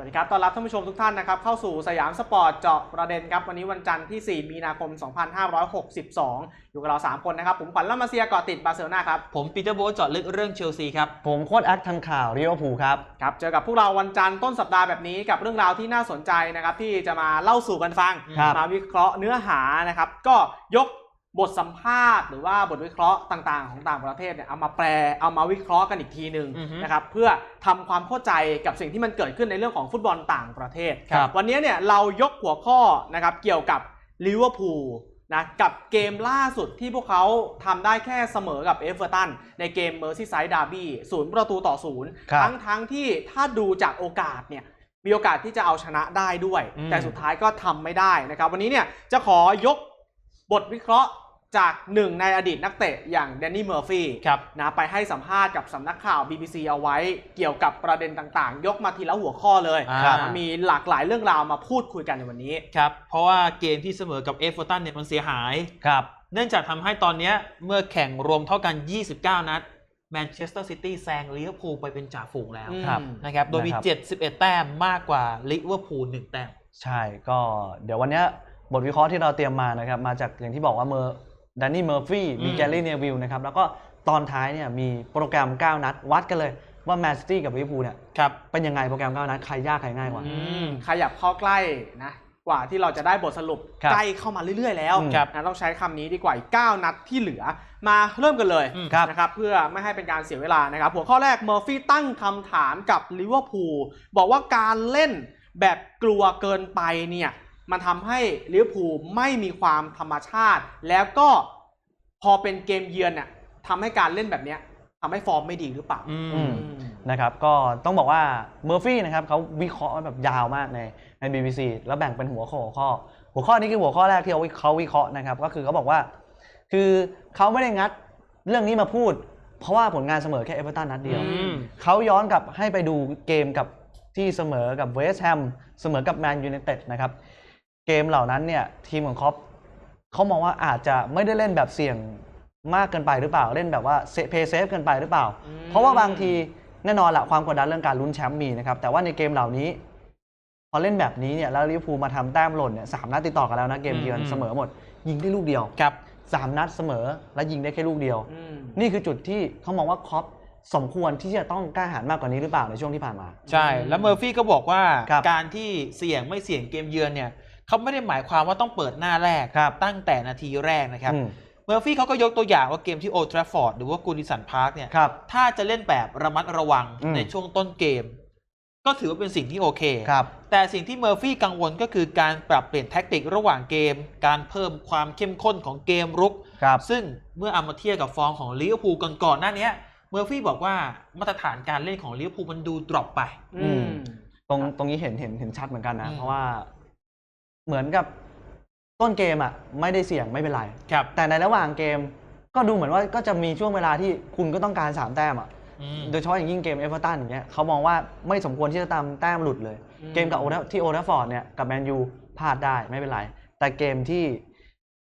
สวัสดีครับ ต้อนรับท่านผู้ชมทุกท่านนะครับ เข้าสู่สยามสปอร์ตเจาะประเด็นครับ วันนี้วันจันทร์ที่ 4 มีนาคม 2562 อยู่กับเรา 3 คนนะครับ ผมขวัญล่ามาเซียเกาะติดบาร์เซโลนาครับ ผมปีเตอร์โบทเจาะลึกเรื่องเชลซีครับ ผมโค้ดแอคทันข่าวริโอพูลครับ ครับ เจอกับพวกเราวันจันทร์ต้นสัปดาห์แบบนี้กับเรื่องราวที่น่าสนใจนะครับที่จะมาเล่าสู่กันฟังครับมาวิเคราะห์เนื้อหานะครับ ก็ยก บทสัมภาษณ์หรือว่าบทวิเคราะห์ต่างๆ ของต่างประเทศเนี่ยเอามาแปลเอามาวิเคราะห์กันอีกทีหนึ่งอือฮึนะครับเพื่อทำความเข้าใจกับสิ่งที่มันเกิดขึ้นในเรื่องของฟุตบอลต่างประเทศ ครับ วันนี้เนี่ยเรายกหัวข้อนะครับเกี่ยวกับลิเวอร์พูลนะกับเกมล่าสุดที่พวกเขาทำได้แค่เสมอกับเอเวอร์ตันในเกมเมอร์ซี่ไซด์ดาร์บี้ศูนย์ประตูต่อศูนย์ครับ ทั้งทั้งที่ถ้าดูจากโอกาสเนี่ย มีโอกาสที่จะเอาชนะได้ด้วย อืมแต่สุดท้ายก็ทำไม่ได้นะครับ วันนี้เนี่ยจะขอยกบทวิเคราะห์ จากหนึ่งในอดีตนักเตะอย่างแดนนี่เมอร์ฟี่ครับนะไปให้สัมภาษณ์กับสำนักข่าว BBC เอาไว้เกี่ยวกับประเด็นต่างๆ ยกมาทีละหัวข้อเลยอ่านะมีหลากหลายเรื่องราวมาพูดคุยกันในวันนี้ครับเพราะว่าเกมที่เสมอกับเอฟเวอร์ตันเนี่ยมันเสียหายครับเนื่องจากทำให้ตอนเนี้ยเมื่อแข่งรวมเท่ากัน 29 นัดแมนเชสเตอร์ซิตี้แซงลิเวอร์พูลไปเป็นจ่าฝูงแล้วครับนะครับโดยมีนะครับ71 แต้มมากกว่าลิเวอร์พูล1แต้มใช่ก็เดี๋ยววันเนี้ยบทวิเคราะห์ที่เราเตรียมมานะครับมาจากอย่างที่บอกว่าเมอร์ ดนนี่เมอร์ฟี่มีอืมแกลลี่เนวิลนะครับ แล้วก็ตอนท้ายเนี่ยมีโปรแกรม 9 นัด วัดกันเลยว่าแมนซิตี้กับลิเวอร์พูลเนี่ยครับเป็นยังไงโปรแกรม 9 นัด ใครยากใครง่ายกว่าอืมขยับเข้าใกล้นะกว่าที่เราจะได้บทสรุปครับใกล้เข้ามาเรื่อย ๆ แล้วอืมครับนะต้องใช้คำนี้ดีกว่าอีก 9 นัดที่เหลือมาเริ่มกันเลยอืมครับนะครับเพื่อไม่ให้เป็นการเสียเวลานะครับหัวข้อแรกเมอร์ฟี่ตั้งคำถามกับลิเวอร์พูลบอกว่าการเล่นแบบกลัวเกินไปเนี่ย มันทำให้ลิเวอร์พูลไม่มีความธรรมชาติ แล้วก็พอเป็นเกมเยือนเนี่ยทำให้การเล่นแบบเนี้ยทำให้ฟอร์มไม่ดีหรือเปล่าอือืมมนะครับก็ต้องบอกว่าเมอร์ฟี่นะครับเขาวิเคราะห์แบบยาวมากในใน BBC แล้วแบ่งเป็นหัวข้อหัวข้อ หัวข้อนี้คือหัวข้อแรกที่เขาวิเขาวิเคราะห์นะครับ ก็คือเขาบอกว่า คือเขาไม่ได้งัดเรื่องนี้มาพูด เพราะว่าผลงานเสมอแค่เอเวอร์ตันนัดเดียวอืมเขาย้อนกลับให้ไปดูเกมกับที่เสมอกับเวสต์แฮมเสมอกับแมนยูไนเต็ดนะครับ เกมเหล่านั้นเนี่ยทีมของครอปเขามองว่าอาจจะไม่ได้เล่นแบบเสี่ยงมากเกินไปหรือเปล่าเล่นแบบว่าเพย์เซฟเกินไปหรือเปล่าอืมเพราะว่าบางทีแน่นอนละความกดดันเรื่องการลุ้นแชมป์มีนะครับแต่ว่าในเกมเหล่านี้ พอเล่นแบบนี้เนี่ยแล้วลิเวอร์พูลมาทำแต้มหล่นเนี่ยสามนัดติดต่อกันแล้วนะเกมเยือนอืมเสมอหมด ยิงได้ลูกเดียวครับสามนัดเสมอและยิงได้แค่ลูกเดียวอืมนี่คือจุดที่เขามองว่าครอปสมควรที่จะต้องกล้าหาญมากกว่านี้หรือเปล่าในช่วงที่ผ่านมา ใช่ แล้วเมอร์ฟี่ก็บอกว่าครับการที่เสี่ยงไม่เสี่ยงเกมเยือนเนี่ย เขาไม่ได้หมายความว่าต้องเปิดหน้าแรกครับ ตั้งแต่นาทีแรกนะครับอืมเมอร์ฟี่เขาก็ยกตัวอย่างว่าเกมที่โอทราฟอร์ดหรือว่ากูดิสันพาร์คเนี่ยครับถ้าจะเล่นแบบระมัดระวังอืมในช่วงต้นเกม ก็ถือว่าเป็นสิ่งที่โอเคครับแต่สิ่งที่เมอร์ฟี่กังวลก็คือการปรับเปลี่ยนแท็กติกระหว่างเกม การเพิ่มความเข้มข้นของเกมรุกครับซึ่งเมื่อเอามาเทียบกับฟอร์มของลิเวอร์พูลก่อนๆหน้าเนี้ยเมอร์ฟี่บอกว่ามาตรฐานการเล่นของลิเวอร์พูลมันดูดรอปไปอืมตรงตรงนี้เห็นเห็นเห็นชัดเหมือนกันนะอืมเพราะว่า เหมือนกับต้นเกมอะไม่ได้เสี่ยงไม่เป็นไร ครับ แต่ในระหว่างเกมก็ดูเหมือนว่าก็จะมีช่วงเวลาที่คุณก็ต้องการสามแต้มอะ อืม โดยเฉพาะอย่างยิ่งเกมเอเวอร์ตันอย่างเงี้ยเขามองว่าไม่สมควรที่จะตามแต้มหลุดเลย อืม เกมกับโอทที่โอทัฟฟอร์ดเนี่ยกับแมนยูพลาดได้ไม่เป็นไร แต่เกมที่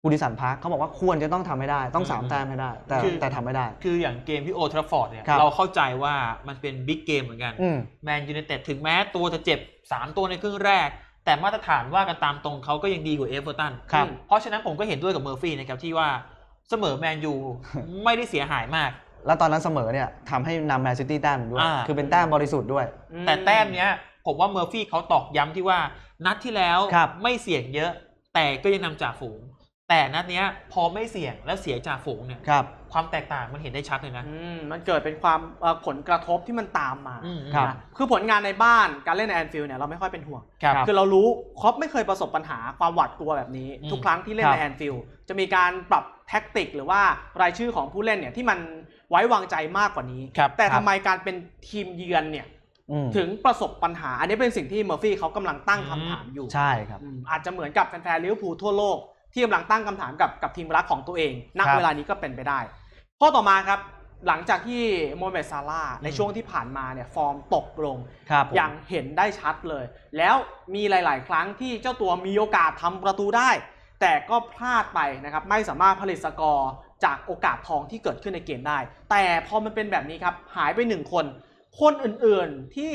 กูดิสันพาร์คเขาบอกว่าควรจะต้องทำให้ได้ ต้องสามอืมแต้มให้ได้ แต่คือ แต่ทำไม่ได้ คืออย่างเกมที่โอทราฟอร์ดเนี่ยครับ เราเข้าใจว่ามันเป็นบิ๊กเกมเหมือนกันอืม แมนยูไนเต็ดถึงแม้ตัวจะเจ็บ 3 ตัวในครึ่งแรก แต่มาตรฐานว่ากันตามตรงเขาก็ยังดีกว่าเอเวอร์ตันครับ เพราะฉะนั้นผมก็เห็นด้วยกับเมอร์ฟี่นะครับที่ว่าเสมอแมนยูไม่ได้เสียหายมาก แล้วตอนนั้นเสมอเนี่ยทำให้นำแมนซิตี้แต้มด้วย อ่า คือเป็นแต้มบริสุทธิ์ด้วย แต่แต้มเนี้ยผมว่าเมอร์ฟี่เขาตอกย้ำที่ว่านัดที่แล้วครับ ไม่เสี่ยงเยอะ แต่ก็ยังนำจ่าฝูง แต่นัดเนี้ยพอไม่เสี่ยงและเสียจ่าฝูงเนี่ยครับ ความแตกต่างมันเห็นได้ชัดเลยนะ อืมมันเกิดเป็นความเอ่อผลกระทบที่มันตามมาอืมครับ นะคือผลงานในบ้านการเล่นในแอนฟิลด์เนี่ยเราไม่ค่อยเป็นห่วง ครับ คือเรารู้ครอปไม่เคยประสบปัญหาความหวาดกลัวแบบนี้ อืมทุกครั้งที่เล่นครับในแอนฟิลด์จะมีการปรับแท็กติก หรือว่ารายชื่อของผู้เล่นเนี่ยที่มันไว้วางใจมากกว่านี้ ครับแต่ครัทำบ ไมการเป็นทีมเยือนเนี่ยอืมถึงประสบปัญหา อันนี้เป็นสิ่งที่เมอร์ฟี่เขากำลังตั้งคำถามอยู่ใช่ครับ อืมอาจจะเหมือนกับแฟนๆลิเวอร์พูลทั่วโลก ที่กำลังตั้งคำถามกับกับทีมรักของตัวเองณครับเวลานี้ก็เป็นไปได้ ข้อต่อมาครับหลังจากที่โมฮัมเหม็ดซาร่าห์ในอืมช่วงที่ผ่านมาเนี่ยฟอร์มตกลงครับผมอย่างเห็นได้ชัดเลย แล้วมีหลาย ๆ ครั้งที่เจ้าตัวมีโอกาสทำประตูได้ แต่ก็พลาดไปนะครับไม่สามารถผลิตสกอร์จากโอกาสทองที่เกิดขึ้นในเกมได้ แต่พอมันเป็นแบบนี้ครับ หายไปหนึ่งคน คนอื่น ๆ ที่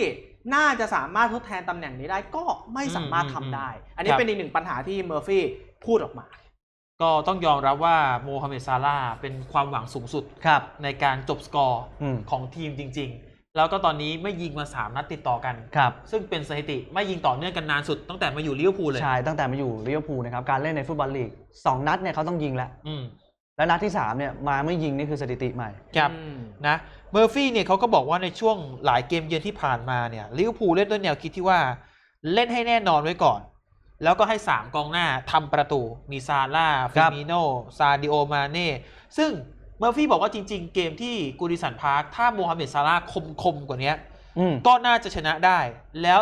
น่าจะสามารถทดแทนตำแหน่งนี้ได้ก็ไม่สามารถทำได้ อันนี้ครับเป็นอีกหนึ่งปัญหาที่เมอร์ฟี่ พูดออกมา ก็ต้องยอมรับว่าโมฮัมเหม็ดซาลาห์เป็นความหวังสูงสุดครับ ในการจบสกอร์อืมของทีมจริง ๆ แล้วก็ตอนนี้ไม่ยิงมา 3 นัดติดต่อกันครับ ซึ่งเป็นสถิติไม่ยิงต่อเนื่องกันนานสุดตั้งแต่มาอยู่ลิเวอร์พูลเลย ใช่ ตั้งแต่มาอยู่ลิเวอร์พูลนะครับ การเล่นในฟุตบอลลีกสองนัดเนี่ยเขาต้องยิงแล้วอืมและนัดที่3เนี่ยมาไม่ยิงนี่คือสถิติใหม่ครับอืมนะเมอร์ฟี่เนี่ยเขาก็บอกว่าในช่วงหลายเกมเยือนที่ผ่านมาเนี่ยลิเวอร์พูลเล่นด้วยแนวคิดที่ว่าเล่นให้แน่นอนไว้ก่อน แล้วก็ให้ 3 กองหน้าทำประตู มีซาร่าคฟิรับมิโนซาดิโอมาเน่ซึ่งเมอร์ฟี่บอกว่าจริง ๆ เกมที่กูดิสันพาร์ค ถ้าโมฮัมเหม็ดซาร่าห์คมๆกว่าเนี้ยอืมก็น่าจะชนะได้ แล้ว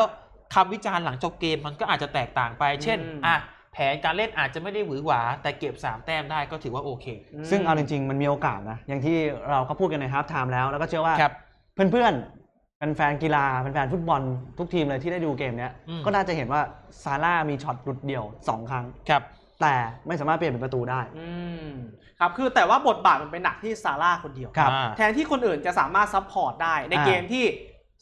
คำวิจารณ์หลังจบเกมมันก็อาจจะแตกต่างไป เช่นอืมอะแผนการเล่นอาจจะไม่ได้หวือหวา แต่เก็บ 3 แต้มได้ก็ถือว่าโอเค ซึ่งเอาจริง ๆ มันมีโอกาสนะ อย่างที่เราก็พูดกันในฮาร์ฟไทม์แล้ว แล้วก็เชื่อว่าครับเพื่อนๆ แฟนๆกีฬาแฟนๆฟุตบอลทุกทีมเลยที่ได้ดูเกมเนี้ยอืม ก็น่าจะเห็นว่าซาร่ามีช็อตหลุดเดี่ยว 2 ครั้ง ครับ แต่ไม่สามารถเปลี่ยนเป็นประตูได้ อืมครับคือแต่ว่าบทบาทมันไปหนักที่ซาร่าคนเดียว ครับ อ่า แทนที่คนอื่นจะสามารถซัพพอร์ตได้ในอ่าเกมที่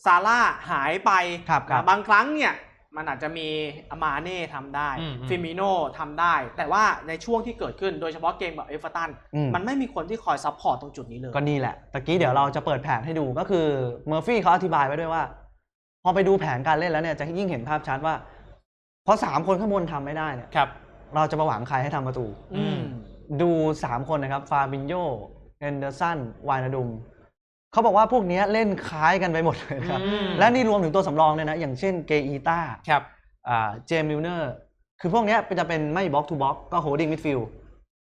ซาร่าหายไปครับครับบางครั้งเนี่ย มันอาจจะมีอามาเน่ทำได้อืมอืมฟิมิโน่ทำได้ แต่ว่าในช่วงที่เกิดขึ้นโดยเฉพาะเกมกับเอฟเวอร์ตันอืมมันไม่มีคนที่คอยซัพพอร์ตตรงจุดนี้เลย ก็นี่แหละตะกี้เดี๋ยวเราจะเปิดแผนให้ดูก็คือเมอร์ฟี่เขาอธิบายไว้ด้วยว่า พอไปดูแผนการเล่นแล้วเนี่ยจะยิ่งเห็นภาพชัดว่าพอสามคนข้างบนทำไม่ได้เนี่ยครับ เราจะมาหวังใครให้ทำประตูอืมดูสามคนนะครับฟาบินโยเฮนเดอร์สันวายนาดุม เขาบอกว่าพวกเนี้ยเล่นคล้ายกันไปหมดเลยครับ อืม และนี่รวมถึงตัวสำรองเลยนะ อย่างเช่นเกอีตาครับอ่าเจมมิลเนอร์ คือพวกเนี้ยจะเป็นไม่บล็อกทูบล็อกก็โฮดดิ้งมิดฟิลด์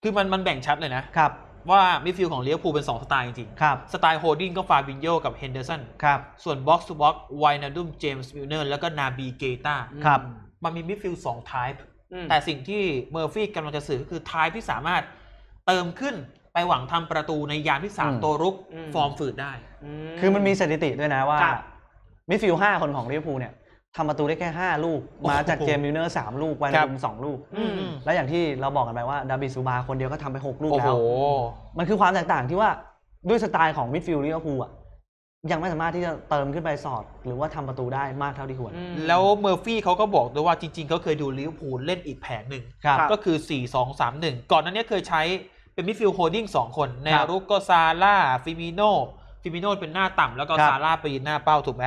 คือมันมันแบ่งชัดเลยนะ ครับ ว่ามิดฟิลด์ของลิเวอร์พูลเป็น 2 สไตล์จริงครับ ๆ สไตล์โฮดดิ้งก็ฟาบินโยกับเฮนเดอร์สัน ครับ ส่วนบ็อกซ์ทูบ็อกไวนาดุมเจมส์มิลเนอร์แล้วก็นาบีเกตาครับ มันมีมิดฟิลด์สองไทป์อืมแต่สิ่งที่เมอร์ฟี่กำลังจะสื่อก็คือไทป์ที่สามารถเติมขึ้นไป หวังทำประตูในยามที่อืม3ตัวรุกอืม ฟอร์มฝืดได้ คือมันมีสถิติด้วยนะว่าครับมิดฟิลด์ห้าคนของลิเวอร์พูลเนี่ยทำประตูได้แค่ 5 ลูก โอ้โห มาจากเจมมิลเนอร์สามลูกไวครันาบดุมสองลูก อืม แล้วอย่างที่เราบอกกันไปว่าดาบิซูบาคนเดียวก็ทำไป 6 ลูกโอ้แล้โห ว มันคือความแตกต่างที่ว่าด้วยสไตล์ของมิดฟิลด์ลิเวอร์พูลอะยังไม่สามารถที่จะเติมขึ้นไปสอด หรือว่าทำประตูได้มากเท่าที่ควรอืมแล้วเมอร์ฟี่เขาก็บอกด้วยว่าจริงๆเขาเคยดูลิเวอร์พูลเล่นอีกแผนหนึ่ง ครับครับก็คือ 4 2 3 1 ก่อนหนั้นนี้เคยใช้ เป็นมิดฟิลด์โฮดดิ้ง2คนในครับรุกก็ซาร่าฟิมิโนฟิมิโนเป็นหน้าต่ำแล้วก็ครับซาร่าไปยืนหน้าเป้าถูกไหม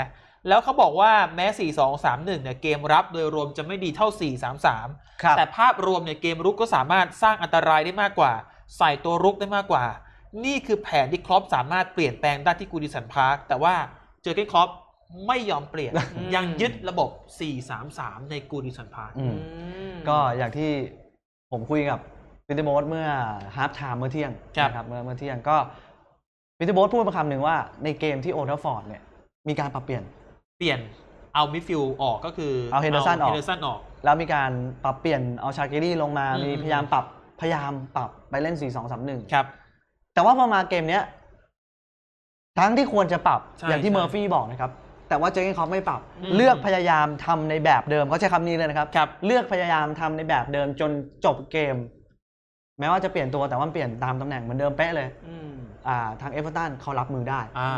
แล้วเขาบอกว่าแม้ 4 2 3 1 เนี่ยเกมรับโดยรวมจะไม่ดีเท่า 4 3 3ครับแต่ภาพรวมเนี่ยเกมรุกก็สามารถสร้างอันตรายได้มากกว่า ใส่ตัวรุกได้มากกว่า นี่คือแผนที่ครอปสามารถเปลี่ยนแปลงได้ที่กูดิสันพาร์คแต่ว่าเจอร์เกนครอปไม่ยอมเปลี่ยนอืมยังยึดระบบ 4-3-3 ในกูดิสันพาร์คอืมอืมก็อย่างที่ผมคุยกับ พิทโบสเมื่อฮาร์ t ไทม์เมื่อเที่ยงครับ นะครับเมื่อเมื่อเที่ยงก็พิทโบสพูดมาคำหนึ่งว่าในเกมที่โอทัฟฟอร์ดเนี่ยมีการปรับเปลี่ยน เปลี่ยนเอามิดฟิลด์ออกก็คือเอา Henderson ออก เฮนเดอร์สันออก แล้วมีการปรับเปลี่ยนเอาชาเกรี่ลงมาอืม มีพยายามปรับพยายามปรับไปเล่น 4 2 3 1 ครับ แต่ว่าพอมาเกมเนี้ยทั้งที่ควรจะปรับใช่อย่างที่ใช่เมอร์ฟี่บอกนะครับ แต่ว่าเจอร์เกนคล็อปไม่ปรับ อืม เลือกพยายามทำในแบบเดิมเขาใช้คำนี้เลยนะครับ ครับ เลือกพยายามทำในแบบเดิมจนจบเกม แม้ว่าจะเปลี่ยนตัวแต่ว่าเปลี่ยนตามตำแหน่งเหมือนเดิมเป๊ะเลยอืมอ่าทางเอเวอร์ตันเขารับมือได้ อ่า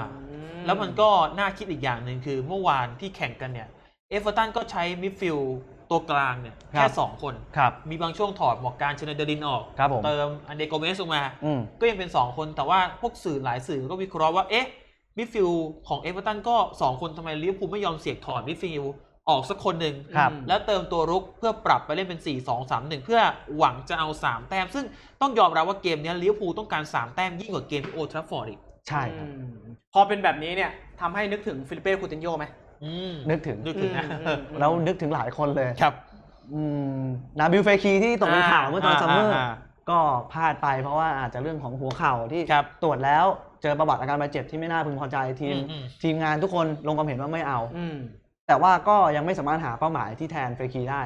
แล้วมันก็น่าคิดอีกอย่างหนึ่งคือเมื่อวานที่แข่งกันเนี่ย เอเวอร์ตันก็ใช้มิดฟิลด์ตัวกลางเนี่ย ครัแค่บ2คน ครับ มีบางช่วงถอดหมวกการเชนเดอรินออก ครับผม เติมอันเดโกเมสลงมา อืม ก็ยังเป็น 2 คนแต่ว่าพวกสื่อหลายสื่อก็วิเคราะห์ว่า เอ๊ะมิดฟิลด์ของเอเวอร์ตันก็ 2 คนทำไมลิเวอร์พูลไม่ยอมเสียกถอดมิดฟิลด์ ออกสักคนหนึ่งครับ แล้วเติมตัวรุกเพื่อปรับไปเล่นเป็น 4 2 3 1 เพื่อหวังจะเอา 3 แต้ม ซึ่งต้องยอมรับว่าเกมเนี้ยลิเวอร์พูลต้องการ 3 แต้มยิ่งกว่าเกมที่โอทราฟฟอร์ดอีกใช่ครับ อืมพอเป็นแบบนี้เนี่ยทำให้นึกถึงฟิลิปเป้คูตินโยไหมอืมนึกถึง นึกถึงนะอืมอืม แล้วนึกถึงหลายคนเลยครับอืมนาบิลเฟคีที่ตกเป็นข่าวเมื่อตอนซัมเมอร์อ่าก็พลาดไปเพราะว่าอาจจะเรื่องของหัวเข่าที่ครับ ตรวจแล้วเจอประวัติอาการบาดเจ็บที่ไม่น่าพึงพอใจทีมอืมอืม ทีมงานทุกคนลงความเห็นว่าไม่เอา อืม แต่ว่าก็ยังไม่สามารถหาเป้าหมายที่แทนเฟคีได้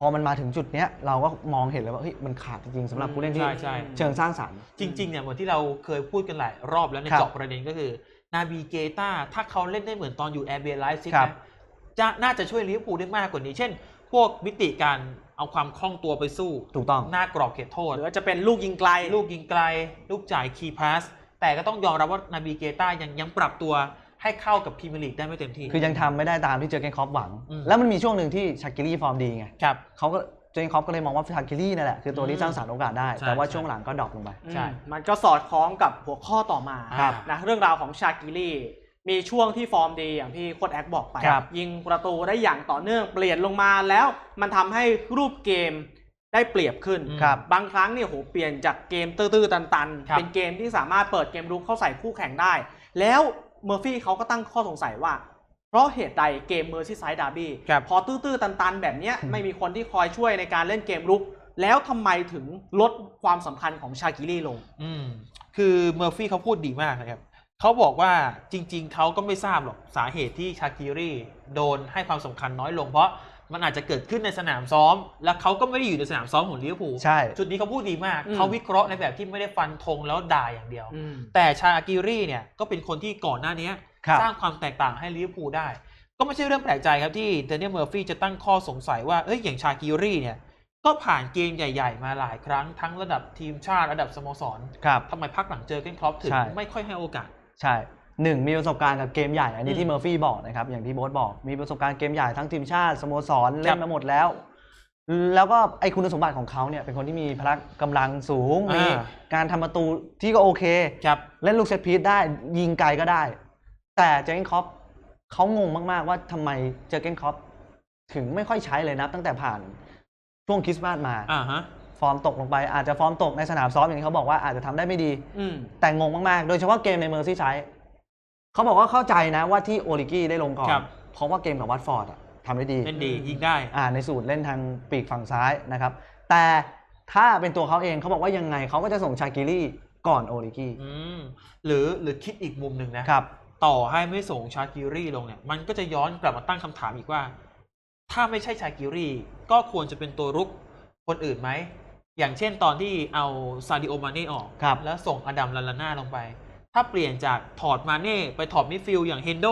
พอมันมาถึงจุดเนี้ยเราก็มองเห็นเลยว่าเฮ้ยมันขาดจริงๆสำหรับผู้เล่นที่ใช่ใช่ เชิงสร้างสรรค์ จริงๆเนี่ยเหมือนที่เราเคยพูดกันหลายรอบแล้วในครับเจาะประเด็นก็คือนาบีเกตาถ้าเขาเล่นได้เหมือนตอนอยู่แอร์เบียไลฟ์ซิครับ นะจะน่าจะช่วยลิเวอร์พูลได้มากกว่านี้ เช่น พวกมิติการเอาความคล่องตัวไปสู้ ถูกต้อง หน้ากรอบเขตโทษ หรือว่าจะเป็นลูกยิงไกล ลูกยิงไกล ลูกจ่ายคีย์พาสแต่ก็ต้องยอมรับว่านาบีเกตายังยังปรับตัว ให้เข้ากับพรีเมียร์ลีกได้ไม่เต็มที่ คือยังทำไม่ได้ตามที่เจอร์เกนคล็อปหวัง อืม แล้วมันมีช่วงหนึ่งที่ชากิลี่ฟอร์มดีไงครับ เขาก็เจอร์เกนคล็อปก็เลยมองว่าชากิลี่นั่นแหละคือตัวอืที่มสร้างสรรค์โอกาสได้ ใช่แต่ว่าใช่ ช่วงหลังก็ดรอปลงไป ใช่อืมมันก็สอดคล้องกับหัวข้อต่อมาครับนะเรื่องราวของชากิลี่ มีช่วงที่ฟอร์มดีอย่างที่โค้ดแอคบอกไป ครับยิงประตูได้อย่างต่อเนื่องเปลี่ยนลงมาแล้วมันทำให้รูปเกมได้เปรียบขึ้นครับบางครั้งเนี่ยโหเปลี่ยนจากเกมตื้อๆตันครับๆเป็นเกมที่สามารถเปิดเกมรุกเข้าใส่คู่แข่งได้ แล้ว เมอร์ฟี่เขาก็ตั้งข้อสงสัยว่า เพราะเหตุใดเกมเมอร์ซี่ไซด์ดาร์บี้ครับพอตื้อๆตันๆ แบบเนี้ยไม่มีคนที่คอยช่วยในการเล่นเกมรุก แล้วทำไมถึงลดความสำคัญของชากิลี่ลงอืมคือเมอร์ฟี่เขาพูดดีมากนะครับเขาบอกว่าจริง ๆเขาก็ไม่ทราบหรอกสาเหตุที่ชากิรีโดนให้ความสำคัญน้อยลงเพราะ มันอาจจะเกิดขึ้นในสนามซ้อม และเขาก็ไม่ได้อยู่ในสนามซ้อมของลิเวอร์พูลใช่ จุดนี้เขาพูดดีมากอืมเขาวิเคราะห์ในแบบที่ไม่ได้ฟันธงแล้วด่าอย่างเดียวอืมแต่ชากิรีเนี่ยก็เป็นคนที่ก่อนหน้านี้ครับสร้างความแตกต่างให้ลิเวอร์พูลได้ ก็ไม่ใช่เรื่องแปลกใจครับที่เดนเนียลเมอร์ฟี่จะตั้งข้อสงสัยว่าเอ้ยอย่างชากิรีเนี่ยก็ผ่านเกมใหญ่ ๆ มาหลายครั้งทั้งระดับทีมชาติระดับสโมสรครับทำไมพักหลังเจอเกนครอปถึงใช่ไม่ค่อยให้โอกาสใช่ หนึ่งมีประสบการณ์กับเกมใหญ่ อันนี้อืมที่เมอร์ฟี่บอกนะครับ อย่างที่โบ๊ทบอกมีประสบการณ์เกมใหญ่ทั้งทีมชาติสโมสรคเล่รับนมาหมดแล้ว แล้วก็ไอคุณสมบัติของเขาเนี่ยเป็นคนที่มีพละกำลังสูงอ่ามีมีการทำประตูที่ก็โอเคครับเล่นลูกเซตพีซได้ยิงไกลก็ได้ แต่เจอร์เกนคล็อปเขางงมากๆว่าทำไมเจอร์เกนคล็อปถึงไม่ค่อยใช้เลยนะตั้งแต่ผ่านช่วงคริสต์มาสมาอ่าฮะฟอร์มตกลงไปอาจจะฟอร์มตกในสนามซ้อมอย่างที่เขาบอกว่าอาจจะทำได้ไม่ดีอืมแต่งงมากๆ โดยเฉพาะเกมในเมอร์ซี่ไซด์ เขาบอกว่าเข้าใจนะว่าที่โอลิกี้ได้ลงก่อน ครับ เพราะว่าเกมกับวัตฟอร์ดอะทำได้ดี เล่นดียิงได้ อ่าในสูตรเล่นทางปีกฝั่งซ้ายนะครับ แต่ถ้าเป็นตัวเขาเองเขาบอกว่ายังไงเขาก็จะส่งชากิลี่ก่อนโอลิกี้อืมหรือหรือคิดอีกมุมหนึ่งนะ ครับ ต่อให้ไม่ส่งชากิรีลงเนี่ย มันก็จะย้อนกลับมาตั้งคำถามอีกว่า ถ้าไม่ใช่ชากิรีก็ควรจะเป็นตัวรุกคนอื่นไหม อย่างเช่นตอนที่เอาซาดิโอมาเน่ออก ครับ แล้วส่งอดัมลาลาน่าลงไป ถ้าเปลี่ยนจากถอดมาเน่ไปถอดมิดฟิลด์อย่างเฮนโด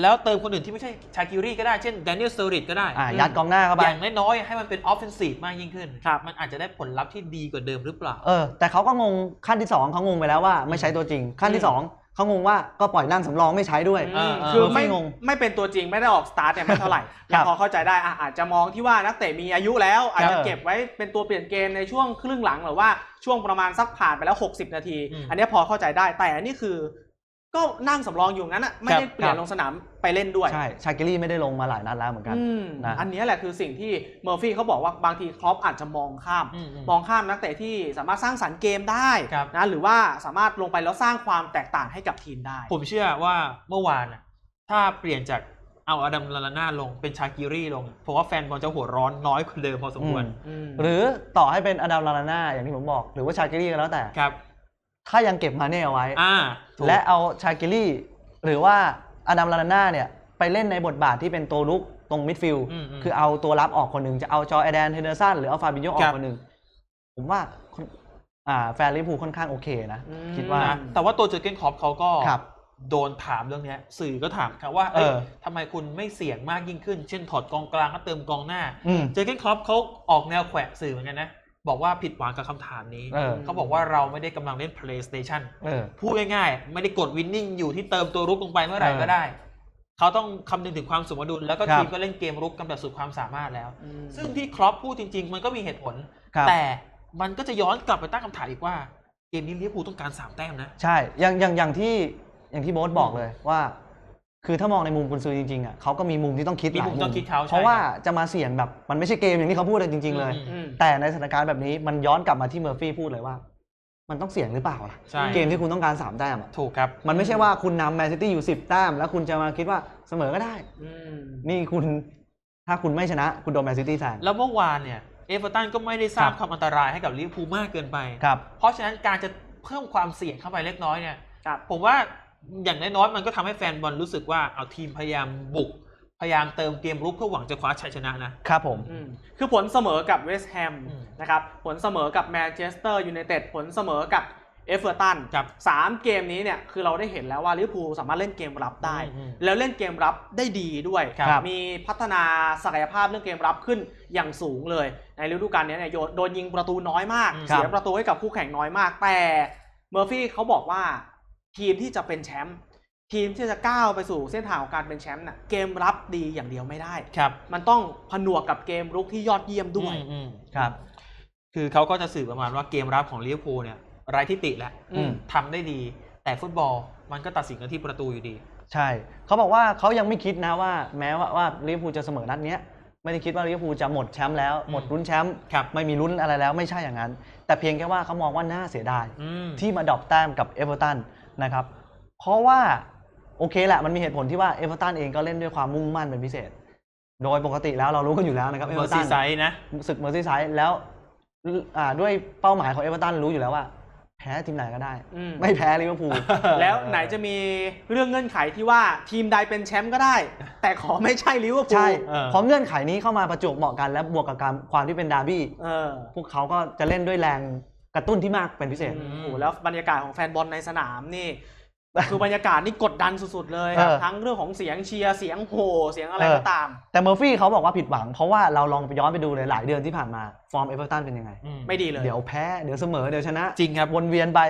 แล้วเติมคนอื่นที่ไม่ใช่ชากิรีก็ได้เช่นแดเนียลเซอริตก็ได้อ่ายัดกองหน้าเข้าไปอย่างน้อยๆให้มันเป็นออฟเฟนซีฟมากยิ่งขึ้นครับมันอาจจะได้ผลลัพธ์ที่ดีกว่าเดิมหรือเปล่า เออ แต่เขาก็งงขั้นที่สองเขางงไปแล้วว่าไม่ใช้ตัวจริง ขั้นที่สอง เขางงว่าก็ปล่อยนั่งสำรองไม่ใช้ด้วย อืมคือไม่ไม่งงไม่เป็นตัวจริงไม่ได้ออกสตาร์ทเนี่ยไม่เท่าไหร่ครัยังบพอเข้าใจได้อะอาจจะมองที่ว่านักเตะมีอายุแล้ว อาจจะเออเก็บไว้เป็นตัวเปลี่ยนเกมในช่วงครึ่งหลังหรือว่าช่วงประมาณสักผ่านไปแล้ว 60 นาที อืม อันเนี้ยพอเข้าใจได้แต่อันนี้คือ ก็นั่งสำรองอยู่งั้นอะไม่ได้ครับเปลี่ยนลงสนามไปเล่นด้วยใช่ชากิลี่ไม่ได้ลงมาหลายนัดแล้วเหมือนกันอืมนะอันเนี้ยแหละคือสิ่งที่เมอร์ฟี่เขาบอกว่าบางทีครอปอาจจะมองข้ามอืมอืมมองข้ามนักเตะที่สามารถสร้างสรรค์เกมได้ครับนะหรือว่าสามารถลงไปแล้วสร้างความแตกต่างให้กับทีมได้ ผมเชื่อว่าเมื่อวานน่ะถ้าเปลี่ยนจากเอาอดัมลาลาน่าลงเป็นชากิรีลงผมว่าแฟนบอลจะหัวร้อนน้อยกว่าเดิมพอสมควรอืมอืมหรือต่อให้เป็นอดัมลาลาน่าอย่างที่ผมบอก หรือว่าชากิลี่ก็แล้วแต่ครับ ถ้ายังเก็บมาเน่เอาไว้ อ่าถูกและเอาชากิลี่ หรือว่าอดัมลาลาน่าเนี่ย ไปเล่นในบทบาทที่เป็นตัวลุกตรงมิดฟิลด์อืมอืมคือเอาตัวรับออกคนหนึ่งจะเอาจอร์แดนเฮนเดอร์สันหรือเอาฟาบิโยออครักบคนหนึ่งผมว่าคนอ่าแฟนลิเวอร์พูลค่อนข้างโอเคนะอืมคิดว่า นะแต่ว่าตัวเจอร์เกนคล็อปเขาก็ครับ โดนถามเรื่องเนี้ย สื่อก็ถามครับว่าเอ้ยเออ ทำไมคุณไม่เสี่ยงมากยิ่งขึ้น เช่นถอดกองกลางแล้วเติมกองหน้า อืม เจอร์เกนคล็อปเขาออกแนวแขวะสื่อเหมือนกันนะ บอกว่าผิดหวังกับคำถามนี้เออเขาบอกว่าเราไม่ได้กำลังเล่น PlayStation เออพูดง่ายๆ ไม่ได้กดวินนิ่งอยู่ที่เติมตัวรุกลงไปเมื่อไหร่เออก็ได้ เขาต้องคำนึงถึงความสมดุล แล้วก็ครับทีมก็เล่นเกมรุกกันแบบสุดความสามารถแล้วอืมซึ่งที่ครอปพูดจริง ๆ มันก็มีเหตุผลครับแต่มันก็จะย้อนกลับไปตั้งคำถามอีกว่า เกมนี้ลิเวอร์พูลต้องการสามแต้มนะ ใช่ อย่างอย่างอย่างที่อย่างที่โบ๊ทบอกเลยว่า คือถ้ามองในมุมกุนซือจริงๆอะเขาก็มีมุมที่ต้องคิดมีหลายมุมมุต้องมคิดเขาใช่เพราะว่าครับจะมาเสี่ยงแบบมันไม่ใช่เกมอย่างที่เขาพูดเลยจริง ๆเลยอืมอืม แต่ในสถานการณ์แบบนี้มันย้อนกลับมาที่เมอร์ฟี่พูดเลยว่า มันต้องเสี่ยงหรือเปล่าล่ะใช่ เกมที่คุณต้องการสามแต้มอะถูกครับ มันไม่ใช่ว่าคุณนำแมนซิตี้อยู่10แต้มแล้วคุณจะมาคิดว่าเสมอก็ได้ อืม นี่คุณถ้าคุณไม่ชนะคุณโดนแมนซิตี้แซงแล้วเมื่อวานเนี่ยเอเวอร์ตันก็ไม่ได้สร้างครับความอันตรายให้กับลิเวอร์พูลมากเกินไป ครับ เพราะฉะนั้นการจะเพิ่มความเสี่ยงเข้าไปเล็กน้อยเนี่ย ครับ ผมว่า อย่างน้อยๆมันก็ทำให้แฟนบอลรู้สึกว่าเอาทีมพยายามบุก พยายามเติมเกมรุกเพื่อหวังจะคว้าชัยชนะนะครับผมอืมคือผลเสมอกับเวสต์แฮมอืมนะครับผลเสมอกับแมนเชสเตอร์ยูไนเต็ดผลเสมอกับเอเวอร์ตันครับสามเกมนี้เนี่ยคือเราได้เห็นแล้วว่าลิเวอร์พูลสามารถเล่นเกมรับได้อืมอืมแล้วเล่นเกมรับได้ดีด้วยครับมีพัฒนาศักยภาพเรื่องเกมรับขึ้นอย่างสูงเลย ในฤดูกาลนี้เนี่ยโยนโดนยิงประตูน้อยมากอืมเสียประตูให้กับคู่แข่งน้อยมาก แต่เมอร์ฟี่เขาบอกว่า ทีมที่จะเป็นแชมป์ทีมที่จะก้าวไปสู่เส้นทางของการเป็นแชมป์น่ะเกมรับดีอย่างเดียวไม่ได้ครับมันต้องผนวกกับเกมรุกที่ยอดเยี่ยมด้วยอืมอืมครับ คือเขาก็จะสื่อประมาณว่าเกมรับของลิเวอร์พูลเนี่ยไร้ทิติแล้วอืมทำได้ดี แต่ฟุตบอลมันก็ตัดสินกันที่ประตูอยู่ดี ใช่เขาบอกว่าเขายังไม่คิดนะว่า แม้ว่าว่าลิเวอร์พูลจะเสมอนัดเนี้ยไม่ได้คิดว่าลิเวอร์พูลจะหมดแชมป์แล้วอืมหมดลุ้นแชมป์ครับไม่มีลุ้นอะไรแล้วไม่ใช่อย่างนั้น แต่เพียงแค่ว่าเขามองว่าน่าเสียดายอืมที่มาดรอปแต้มกับเอเวอร์ตัน นะครับ เพราะว่าโอเคแหละมันมีเหตุผลที่ว่าเอเวอร์ตันเองก็เล่นด้วยความมุ่งมั่นเป็นพิเศษ โดยปกติแล้วเรารู้กันอยู่แล้วนะครับเอเมเวออร์ร์ตัซีนไซด์นะศึกเมอร์ซีไซด์แล้วอ่าด้วยเป้าหมายของเอเวอร์ตันรู้อยู่แล้วว่า แพ้ทีมไหนก็ได้อืมไม่แพ้ลิเวอร์พูลแล้วไหนจะมีเรื่องเงื่อนไขที่ว่าทีมใดเป็นแชมป์ก็ได้ แต่ขอไม่ใช่ลิเวอร์พูลใช่เออพอเงื่อนไขนี้เข้ามาประจวบเหมาะกันและบวกกับการความที่เป็นดาร์บี้เออพวกเขาก็จะเล่นด้วยแรง กระตุ้นที่มากเป็นพิเศษ โอ้โหแล้วบรรยากาศของแฟนบอลในสนามนี่ คือบรรยากาศนี่กดดันสุดๆเลยเออ ทั้งเรื่องของเสียงเชียร์เสียงโห่เสียงอะไรเออก็ตาม แต่เมอร์ฟี่เขาบอกว่าผิดหวัง เพราะว่าเราลองไปย้อนไปดูเลยหลายเดือนที่ผ่านมาฟอร์มเอเวอร์ตันเป็นยังไงอืมไม่ดีเลยเดี๋ยวแพ้เดี๋ยวเสมอเดี๋ยวชนะจริงครับวนเวียนไป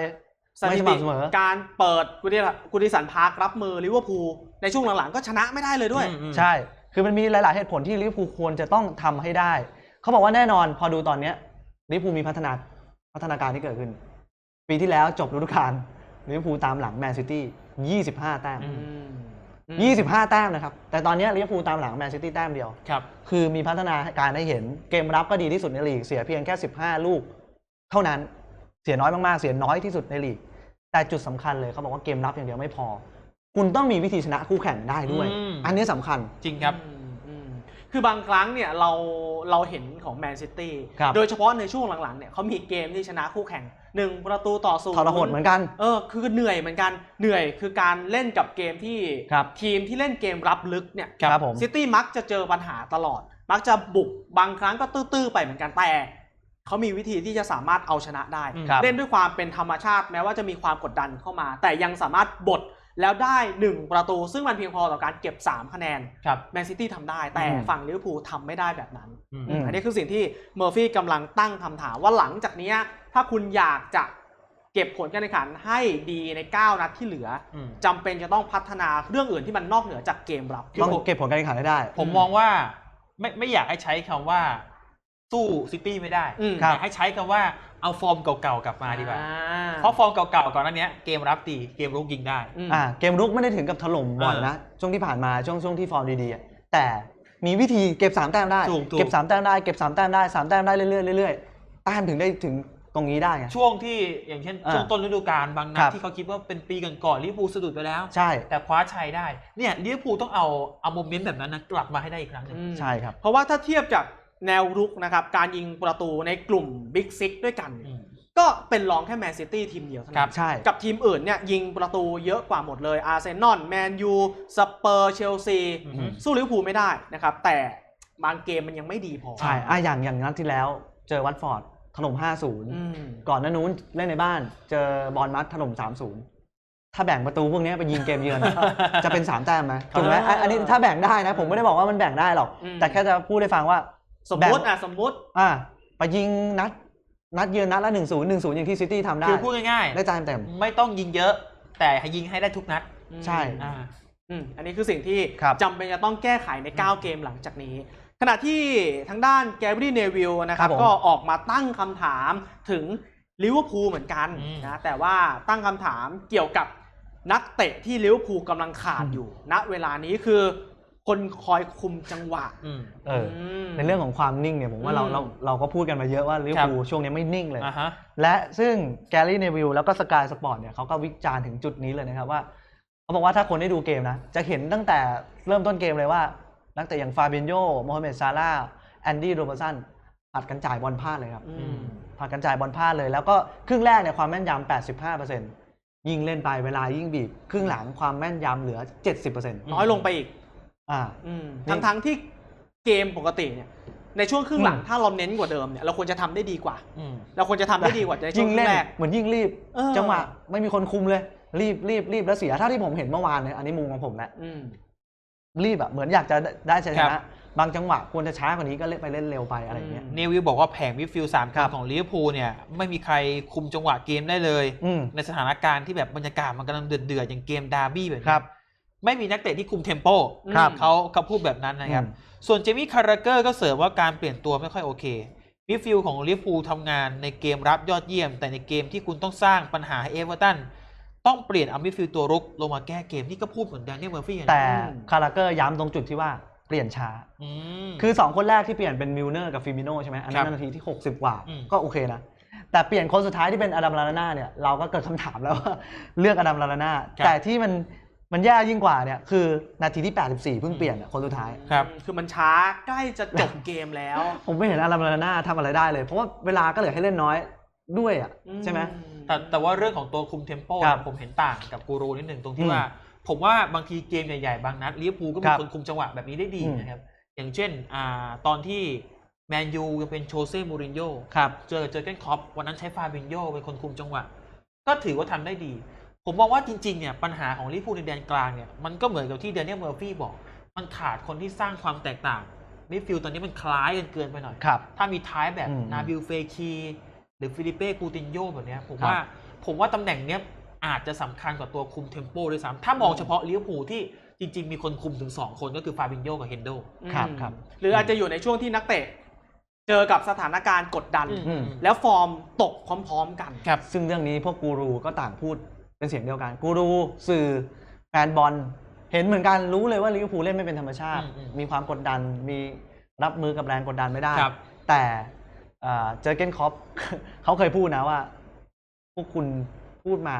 สถิไม่สติม่ำเสมอ การเปิดกุดิกุดิสันพาร์ครับมือลิเวอร์พูลในช่วงหลังๆก็ชนะไม่ได้เลยด้วยอืมอืมใช่ คือมันมีหลาย ๆ เหตุผลที่ลิเวอร์พูลควรจะต้องทำให้ได้ เขาบอกว่าแน่นอนพอดูตอนเนี้ยลิเวอร์พูลมีพัฒนา พัฒนาการที่เกิดขึ้น ปีที่แล้วจบฤดูกาลลิเวอร์พูลตามหลังแมนซิตี้25 แต้มอืม25 แต้มนะครับ แต่ตอนเนี้ยลิเวอร์พูลตามหลังแมนซิตี้แต้มเดียวครับคือมีพัฒนาการให้เห็นเกมรับก็ดีที่สุดในลีก เสียเพียงแค่ 15 ลูก เท่านั้นเสียน้อยมากๆ เสียน้อยที่สุดในลีก แต่จุดสำคัญเลยเขาบอกว่าเกมรับอย่างเดียวไม่พอ คุณต้องมีวิธีชนะคู่แข่งได้ด้วยอืมอันนี้สำคัญจริงครับอืมอืม คือบางครั้งเนี่ยเราเราเห็นของแมนซิตี้ครับโดยเฉพาะในช่วงหลังๆเนี่ยเขามีเกมที่ชนะคู่แข่งหนึ่งประตูต่อศูนย์ทรหดเหมือนกัน เออคือเหนื่อยเหมือนกันเหนื่อยคือการเล่นกับเกมที่ครับทีมที่เล่นเกมรับลึกเนี่ยครับผม ซิตี้มักจะเจอปัญหาตลอด มักจะบุกบางครั้งก็ตื้อๆไปเหมือนกันแต่เขามีวิธีที่จะสามารถเอาชนะได้อืมครับ เล่นด้วยความเป็นธรรมชาติแม้ว่าจะมีความกดดันเข้ามา แต่ยังสามารถบด แล้วได้ 1 ประตู ซึ่งมันเพียงพอต่อการเก็บ 3 คะแนนครับ แมนซิตี้ทำได้ แต่อืมฝั่งลิเวอร์พูลทำไม่ได้แบบนั้นอืมอืม อันนี้คือสิ่งที่เมอร์ฟี่กำลังตั้งคำถามว่าหลังจากเนี้ยถ้าคุณอยากจะเก็บผลการแข่งขันให้ดีใน 9 นัดที่เหลืออืมจำเป็นจะต้องพัฒนาเรื่องอื่นที่มันนอกเหนือจากเกมรับ ต้องเก็บผลการแข่งขันให้ได้ ผมมองว่าไม่ไม่อยากให้ใช้คำว่าสู้ซิตี้ไม่ได้อืมครับอยากให้ใช้คำว่า เอาฟอร์มเก่าๆกลับมาดีกว่าอ่เพราะฟอร์มเก่าๆก่อนหนั้นเนี้ยเกมรับดีเกมรุกยิงได้อืมอ่าเกมรุกไม่ได้ถึงกับถล่มบ่อยนะ ช่วงที่ผ่านมาช่วงช่วงที่ฟอร์มดีๆอะแต่มีวิธีเก็บ3แต้มได้ ถูกถูกเก็บ3แต้มได้เก็บ3แต้มได้3แต้มได้เรื่อยๆเรื่อยๆแต้มถึงได้ถึงตรงนี้ได้ไง ช่วงที่อย่างเช่น อ่าช่วงต้นฤดูกาลบางนัครัดบ ที่เขาคิดว่าเป็นปีก่อนๆลิเวอร์พูลสะดุดไปแล้ว ใช่แต่คว้าชัยได้เนี่ยลิเวอร์พูลต้องเอาเอาโมเมนต์แบบนั้นนะกลับมาให้ได้อีกครั้งหนึ่งอืมใช่ครับ เพราะว่าถ้าเทียบจาก แนวรุกนะครับ การยิงประตูในกลุ่มบิ๊กซิกด้วยกันอืมก็เป็นรองแค่แมนซิตี้ทีมเดียวเท่าครันั้บน ใช่ กับทีมอื่นเนี่ยยิงประตูเยอะกว่าหมดเลยอาร์เซนอลแมนยูสเปอร์เชลซีอือฮึ สู้ลิเวอร์พูลไม่ได้นะครับ แต่บางเกมมันยังไม่ดีพอใช่อะอย่างอย่างนัดที่แล้ว เจอวัตฟอร์ดถล่ม อื5-0มก่อนหน้านู้นเล่นในบ้าน เจอบอลมัดถล่ม 3-0 ถ้าแบ่งประตูพวกนี้ไปยิงเกมเยือน จะเป็น 3 แต้มไหมถูกไหมอะอันนี้ถ้าแบ่งได้นะ ผมไม่ได้บอกว่ามันแบ่งได้หรอก อืม แต่แค่จะพูดให้ฟังว่า สมมติอะสมมติอะไปยิงนัดนัดเยือนนัดละ1-0 1-0อย่างที่ซิตี้ทำได้คือพูดง่ายได้ใจเต็มๆไม่ต้องยิงเยอะ แต่ให้ยิงให้ได้ทุกนัด ใช่อ่าอืมอันนี้คือสิ่งที่ครับจำเป็นจะต้องแก้ไขใน 9 เกมหลังจากนี้ ขณะที่ทางด้านแกรี่เนวิลนะครับครับผมก็ออกมาตั้งคำถามถึงลิเวอร์พูลเหมือนกันอืมนะแต่ว่าตั้งคำถามเกี่ยวกับนักเตะที่ลิเวอร์พูลกำลังขาดอยู่ณเวลานี้คือ คนคอยคุมจังหวะ อืมเออมในเรื่องของความนิ่งเนี่ยผมว่าเราอืมเราเราก็พูดกันมาเยอะว่าลิเวอร์พูลช่วงนี้ไม่นิ่งเลย อ่าฮะ และซึ่งแกรี่เนวิลแล้วก็สกายสปอร์ตเนี่ยเขาก็วิจารณ์ถึงจุดนี้เลยนะครับว่าเขาบอกว่าถ้าคนได้ดูเกมนะ จะเห็นตั้งแต่เริ่มต้นเกมเลยว่า นักเตะอย่างฟาบินโยโมฮัมเหม็ดซาร่าห์แอนดี้โรเบอร์สันผัดกันจ่ายบอลพลาดเลยครับอืมผัดกันจ่ายบอลพลาดเลย แล้วก็ครึ่งแรกเนี่ยความแม่นยำ85%ยิงเล่นไปเวลายิ่งบีบ ครึ่งหลังความแม่นยำเหลือ 70%น้อยลงไปอีก อ่าอืมนี่ทั้งทั้งๆที่เกมปกติเนี่ยในช่วงครึ่งหลังอืมถ้าเราเน้นกว่าเดิมเนี่ยเราควรจะทำได้ดีกว่า อืมเราควรจะทำได้ดีกว่าในช่ยิ่วงงครึ่เล่นงแรก เหมือนยิ่งรีบ เออ จังหวะไม่มีคนคุมเลย รีบรีบรีบแล้วเสียเท่าที่ผมเห็นเมื่อวานเนี่ยอันนี้มุมของผมแหละอืม รีบอะเหมือนอยากจะได้ชัยชครันะบ บางจังหวะควรจะช้ากว่านี้ก็เล่นไปเล่นเร็วไปอะไรอย่างเงี้ยอืมเนวิลบอกว่าแผงมิดฟิลด์สามคครันบของลิเวอร์พูลเนี่ยไม่มีใครคุมจังหวะเกมได้เลย อืม ในสถานการณ์ที่แบบบรรยากาศมันกำลังเดือดๆอย่างเกมดาร์บี้แบบนี้ครับ ไม่มีนักเตะที่คุมเทมโปครับเขาเขาพูดแบบนั้นนะครับอืมส่วนเจมี่คาราเกอร์ก็เสริมว่าการเปลี่ยนตัวไม่ค่อยโอเคมิดฟิลด์ของลิเวอร์พูลทำงานในเกมรับยอดเยี่ยม แต่ในเกมที่คุณต้องสร้างปัญหาให้เอเวอร์ตันต้องเปลี่ยนเอามิดฟิลด์ตัวรุกลงมาแก้เกมนี่ก็พูดเหมือนแดเนียลเมอร์ฟี่นะแต่คาราเกอร์ย้ำตรงจุดที่ว่าเปลี่ยนช้าอืมคือ 2 คนแรกที่เปลี่ยนเป็นมิลเนอร์กับฟิมิโนใช่ไหมอันนั้ครันบนาทีที่ 60 กว่าอืมก็โอเคนะ แต่เปลี่ยนคนสุดท้ายที่เป็นอดัมลาลาน่าเนี่ยเราก็เกิดคำถามแล้วว่าเลือกอดัมลาลาน่าแต่ที่มัน มันแย่ยิ่งกว่าเนี่ยคือนาทีที่ 84 เพิ่งเปลี่ยนอะคนสุดท้าย ครับ คือมันช้าใกล้จะจบเกมแล้ว ผมไม่เห็นอดัมลาลาน่าทำอะไรได้เลย เพราะว่าเวลาก็เหลือให้เล่นน้อยด้วยอะใช่ไหม แต่แต่ว่าเรื่องของตัวคุมเทมโปครับผมเห็นต่างกับกูรูนิดหนึ่งตรงที่อืมว่า ผมว่าบางทีเกมใหญ่ๆ บางนัดลิเวอร์พูลก็คมีรับคนคุมจังหวะแบบนี้ได้ดีอืม นะครับ อย่างเช่นอ่าตอนที่แมนยูยังเป็นโชเซ่มูรินโญ่ ครับ เจอเจอเกนคอปวันนั้นใช้ฟาบินโยเป็นคนคุมจังหวะ ก็ถือว่าทำได้ดี ผมมองว่าจริงๆเนี่ยปัญหาของลิเวอร์พูลในแดนกลางเนี่ยมันก็เหมือนกับที่เดนเนียลเมอร์ฟี่บอก มันขาดคนที่สร้างความแตกต่างมิดฟิลด์ตอนนี้มันคล้ายกันเกินไปหน่อยครับถ้ามีท้ายแบบอืมนาบิลเฟคี หรือฟิลิเป้กูตินโยแบบเนี้ยผมครับว่าผมว่าตำแหน่งเนี้ยอาจจะสำคัญกว่าตัวคุมเทมโปด้วยซ้ำถ้ามองเฉพาะลิเวอร์พูลที่จริง ๆ มีคนคุมถึง 2 คนก็คือฟาบินโยกับเฮนโดครับอืมครับหรืออาจจะอยู่ในช่วงที่นักเตะเจอกับสถานการณ์กดดันอืมแล้วฟอร์มตกพร้อม ๆ กันครับซึ่งเรื่องนี้พวกกูรูก็ต่างพูด เป็นเสียงเดียวกันกูรูสื่อแฟนบอลเห็นเหมือนกันรู้เลยว่าลิเวอร์พูลเล่นไม่เป็นธรรมชาติอืมอืมมีความกดดันมีรับมือกับแรงกดดันไม่ได้ครับแต่เอ่อเจอเกนคอปเขาเคยพูดนะว่า พวกคุณพูดมา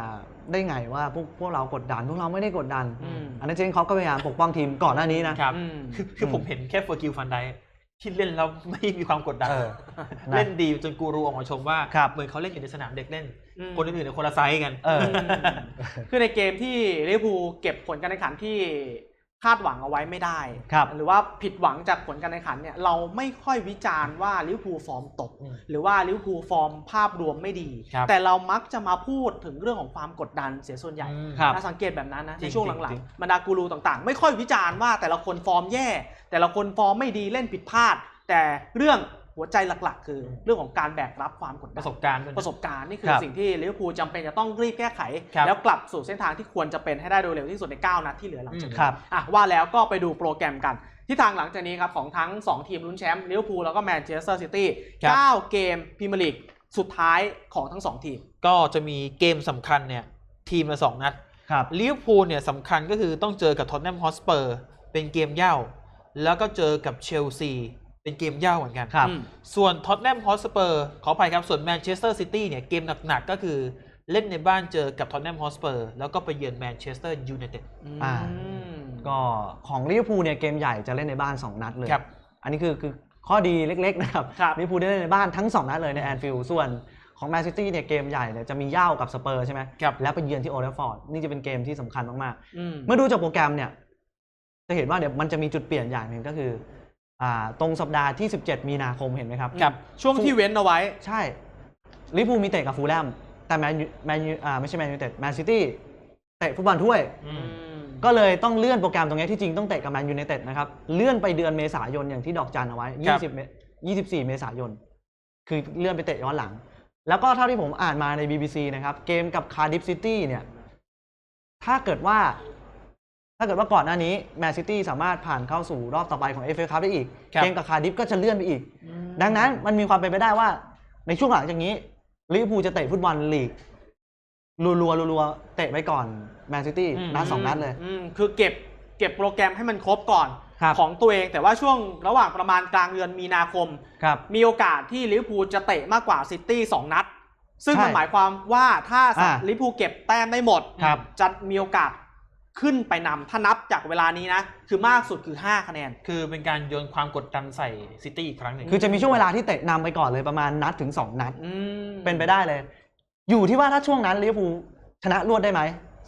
ได้ไงว่าพวกพวกเรากดดัน พวกเราไม่ได้กดดันอืมอันนั้นเจอเกนคอปก็พยายามปกป้องทีมก่อนหน้านี้นะครับอืมคือคือผมเห็นแค่เฟอร์กิลฟันได ที่เล่นแล้วไม่มีความกดดัน เออนะเล่นดีจนกูรูออกมาชมว่า ครับเหมือนเขาเล่นอยู่ในสนามเด็กเล่น อืม คนอื่นๆเนี่ยคนละไซส์กัน เออ คือในเกมที่ลิเวอร์พูลเก็บผลการแข่งขันที่ คาดหวังเอาไว้ไม่ได้ครับหรือว่าผิดหวังจากผลการแข่งขันเนี่ยเราไม่ค่อยวิจารณ์ว่าลิเวอร์พูลฟอร์มตกอืมหรือว่าลิเวอร์พูลฟอร์มภาพรวมไม่ดีครับแต่เรามักจะมาพูดถึงเรื่องของความกดดันเสียส่วนใหญ่อืมครับน่าสังเกตแบบนั้นนะจริในงช่วงจริงหลังจริงๆบรรดากูรูต่างๆ ไม่ค่อยวิจารณ์ว่าแต่ละคนฟอร์มแย่ แต่ละคนฟอร์มไม่ดีเล่นผิดพลาด แต่เรื่อง หัวใจหลักๆ คือเรื่องของการแบกรับความกดปดันระสบการณ์ด้วยนะประสบการณ์นี่คืคอรับสิ่งที่ลิเวอร์พูลจำเป็นจะต้องรีบแก้ไขครับแล้วกลับสู่เส้นทางที่ควรจะเป็นให้ได้โดยเร็วที่สุดใน 9 นัดที่เหลือหลังจากนี้ครับอะว่าแล้วก็ไปดูโปรแกรมกันที่ทางหลังจากนี้ครับของทั้ง 2 ทีมลุ้นแชมป์ลิเวอร์พูลแล้วก็แมนเชสเตอร์ซิตี้ครับ9เกมพรีเมียร์ลีกสุดท้ายของทั้ง 2 ทีม ก็จะมีเกมสำคัญเนี่ยทีมละสองนัดครับลิเวอร์พูลเนี่ยสำคัญก็คือต้องเจอกับท็อตแนมฮอสเปอร์เป็นเกมเย่า แล้วก็เจอกับเชลซี เป็นเกมเย่าเหมือนกันครับอืมส่วนท็อตแนมฮอสเปอร์ขออภัยครับ ส่วนแมนเชสเตอร์ซิตี้เนี่ยเกมหนักๆก็คือเล่นในบ้านเจอกับท็อตแนมฮอสเปอร์แล้วก็ไปเยือนแมนเชสเตอร์ยูไนเต็ดอ่าก็ของลิเวอร์พูลเนี่ยเกมใหญ่จะเล่นในบ้าน 2 นัดเลยครับอันนี้คือคือข้อดีเล็กๆนะครับครับลิเวอร์พูลได้เล่นในบ้านทั้ง 2 นัดเลยในแอนฟิลด์ส่วนของแมนซิตี้เนี่ยเกมใหญ่เนี่ยจะมีเย่ากับสเปอร์ใช่ไหมครับแล้วไปเยือนที่โอเดฟอร์ดนี่จะเป็นเกมที่สำคัญมากอืมๆเมื่อดูจากโปรแกรมเนี่ยจะเห็นว่าเดี๋ยวมันจะมีจุดเปลี่ยนอย่างหนึ่งก็คืออ่า ตรงสัปดาห์ที่ 17 มีนาคมเห็นไหมครับครับช่วงที่เว้นเอาไว้ใช่ลิเวอร์พูลมีเตะกับฟูลแลมแต่แมนยูแมนยูอ่าไม่ใช่แมนยูเต็ดแมนซิตี้เตะฟุตบอลถ้วยอืมก็เลยต้องเลื่อนโปรแกรมตรงนี้ที่จริงต้องเตะกับแมนยู i นเต็ดนะครับ เลื่อนไปเดือนเมษายนอย่างที่ดอกจันเอาไว้ครับ20เม24 เมษายน คือเลื่อนไปเตะย้อนหลัง แล้วก็เท่าที่ผมอ่านมาใน BBC นะครับ เกมกับคาร์ดิฟซิตี้เนี่ย ถ้าเกิดว่า ถ้าเกิดว่าก่อนหน้านี้แมนซิตี้สามารถผ่านเข้าสู่รอบต่อไปของ FA คัพได้อีกครับเกมกับคาร์ดิฟก็จะเลื่อนไปอีก ดังนั้นมันมีความเป็นไปได้ว่าในช่วงหลังจากนี้ลิเวอร์พูลจะเตะฟุตบอลลีกรัวๆรัวๆเตะไปก่อนแมนซิตี้อืมนัดสองนัดเลยอืมคือเก็บเก็บโปรแกรมให้มันครบก่อนครับของตัวเองแต่ว่าช่วงระหว่างประมาณกลางเดือนมีนาคมครับมีโอกาสที่ลิเวอร์พูลจะเตะมากกว่าซิตี้สองนัด ซึ่งใช่มันหมายความว่าถ้าอ่าลิเวอร์พูลเก็บแต้มได้หมดครับจะมีโอกาส ขึ้นไปนำถ้านับจากเวลานี้นะ คือมากสุดคือ 5 คะแนน คือเป็นการโยนความกดดันใส่ซิตี้อีกครั้งหนึ่งคือจะมีช่วงเวลาที่เตะนำไปก่อนเลยประมาณนัดถึง 2 นัดอืมเป็นไปได้เลย อยู่ที่ว่าถ้าช่วงนั้นลิเวอร์พูลชนะรวดได้ไหม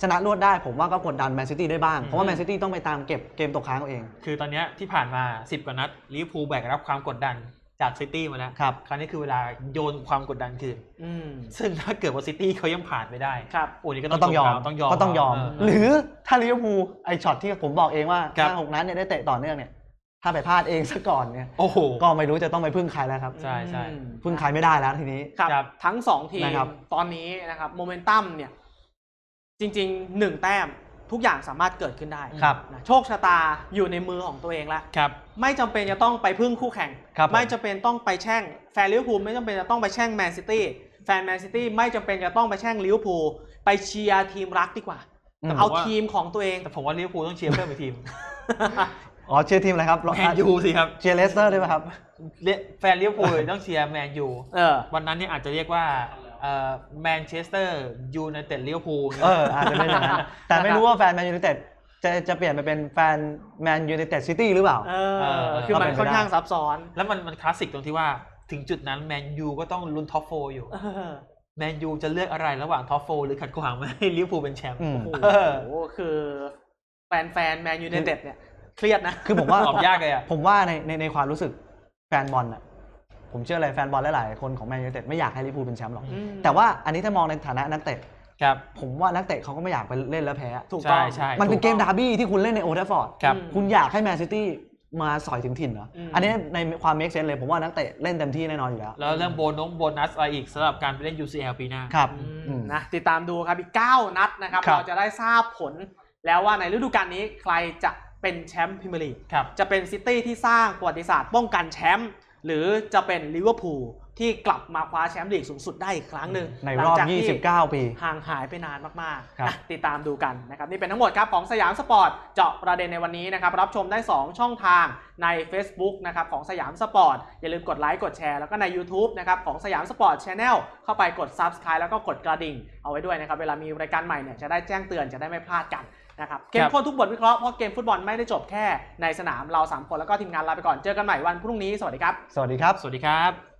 ชนะรวดได้ผมว่าก็กดดันแมนซิตี้ได้บ้างอืมเพราะว่าแมนซิตี้ต้องไปตามเก็บเกมตกค้างเอาเอง คือตอนเนี้ยที่ผ่านมา 10 กว่านัดลิเวอร์พูลแบกรับความกดดัน จากซิตี้มาแล้วครับคราวนี้คือเวลาโยนความกดดันคืนอืมซึ่งถ้าเกิดว่าซิตี้เขายังผ่านไม่ได้ครับโอ้นี่ก็ก็ต้ต้อองงยยออมมต้องยอมก็ต้องยอมเหรือถ้าลิเวอร์พูลไอช็อตที่ผมบอกเองว่าครับห้าหกนัดเนี่ยได้เตะต่อเนื่องเนี่ยถ้าไปพลาดเองซะก่อนเนี่ยโอ้โหก็ไม่รู้จะต้องไปพึ่งใครแล้วครับใช่ใช่อืมพึ่งใครไม่ได้แล้วทีนี้ครับครับทั้ง2ทีมนะครับตอนนี้นะครับโมเมนตัมเนี่ยจริงๆ1แต้ม ทุกอย่างสามารถเกิดขึ้นได้ครับนะโชคชะตาอยู่ในมือของตัวเองแล้วครับ ไม่จำเป็นจะต้องไปพึ่งคู่แข่ง ครับผมไม่จำเป็นต้องไปแช่งแฟนลิเวอร์พูลไม่จำเป็นจะต้องไปแช่งแมนซิตี้แฟนแมนซิตี้ไม่จำเป็นจะต้องไปแช่งลิเวอร์พูลไปเชียร์ทีมรักดีกว่า อืม เอาทีมของตัวเอง แต่ผมว่าลิเวอร์พูลต้องเชียร์เพิ่มอีกทีมอ๋อเชียร์ทีมอะไรครับแมนยูสิครับเชียร์เลสเตอร์ด้วยไหมครับเรียกแฟนลิเวอร์พูลต้องเชียร์แมนยู เออ วันนั้นเนี่ยอาจจะเรียกว่า แมนเชสเตอร์ยูไนเต็ดลิเวอร์พูลเอออาจจะเป็นอย่างนั้นแต่ไม่รู้ว่าแฟนแมนยูไนเต็ดจะจะเปลี่ยนไปเป็นแฟนแมนยูไนเต็ดซิตี้หรือเปล่าเออเออคือมันก็เป็นไปได้ค่อนข้างซับซ้อน แล้วมันมันคลาสสิกตรงที่ว่าถึงจุดนั้นแมนยูก็ต้องลุ้นท็อปโฟอยู่เออแมนยูจะเลือกอะไรระหว่างท็อปโฟหรือขัดขวางไม่ให้ลิเวอร์พูลเป็นแชมป์อืมโอ้เออโหคือแฟนแฟนแมนยูไนเต็ดเนี่ยเครียดนะ คือผมว่าตอบยากเลยอะผมว่าในในในความรู้สึกแฟนบอลน่ะ ผมเชื่อเลยแฟนบอลหลายๆคนของแมนยูไนเต็ดไม่อยากให้ลิเวอร์พูลเป็นแชมป์หรอก อืม แต่ว่าอันนี้ถ้ามองในฐานะนักเตะ ครับ ผมว่านักเตะเขาก็ไม่อยากไปเล่นแล้วแพ้ ถูกต้องใช่ใช่ มันเป็นเกมดาร์บี้ที่คุณเล่นในโอเทฟฟอร์ด ครับ อืม คุณอยากให้แมนซิตี้มาสอยถึงถิ่นเหรออม อันนี้ในความเมคเซนเลย ผมว่านักเตะเล่นเต็มที่แน่นอนอยู่แล้ว แล้วเรื่องโบนงโบนัสอะไรอีกสำหรับการไปเล่น UCL ปีหน้า ครับอืมอืม นะติดตามดูครับอีก 9 นัดนะครับ ครับ เราจะได้ทราบผลแล้วว่าในฤดูกาลนี้ใครจะเป็นแชมป์พรีเมียร์ลีกครับ จะเป็นซิตี้ที่สร้างประวัติศาสตร์ป้องกันแชมป์ หรือจะเป็นลิเวอร์พูลที่กลับมาคว้าแชมป์ลีกสูงสุดได้อีกครั้งหนึ่งในหลัรอบจากที่29 ปี ห่างหายไปนานมากครับๆนะติดตามดูกันนะครับ นี่เป็นทั้งหมดครับของสยามสปอร์ต เจาะประเด็นในวันนี้นะครับ รับชมได้ 2 ช่องทางใน Facebook นะครับของสยามสปอร์ต อย่าลืมกดไลค์กดแชร์แล้วก็ใน YouTube นะครับของสยามสปอร์ตช n แนลเข้าไปกด Subscribe แล้วก็กดกระดิ่ง เอาไว้ด้วยนะครับ เวลามีรายการใหม่เนี่ยจะได้แจ้งเตือนจะได้ไม่พลาดกัน นะครับเกมข้นทุกบทวิเคราะห์เพราะเกมฟุตบอลไม่ได้จบแค่ในสนามเราสามคนแล้วก็ทีมงานลาไปก่อนเจอกันใหม่วันพรุ่งนี้สวัสดีครับ สวัสดีครับ สวัสดีครับ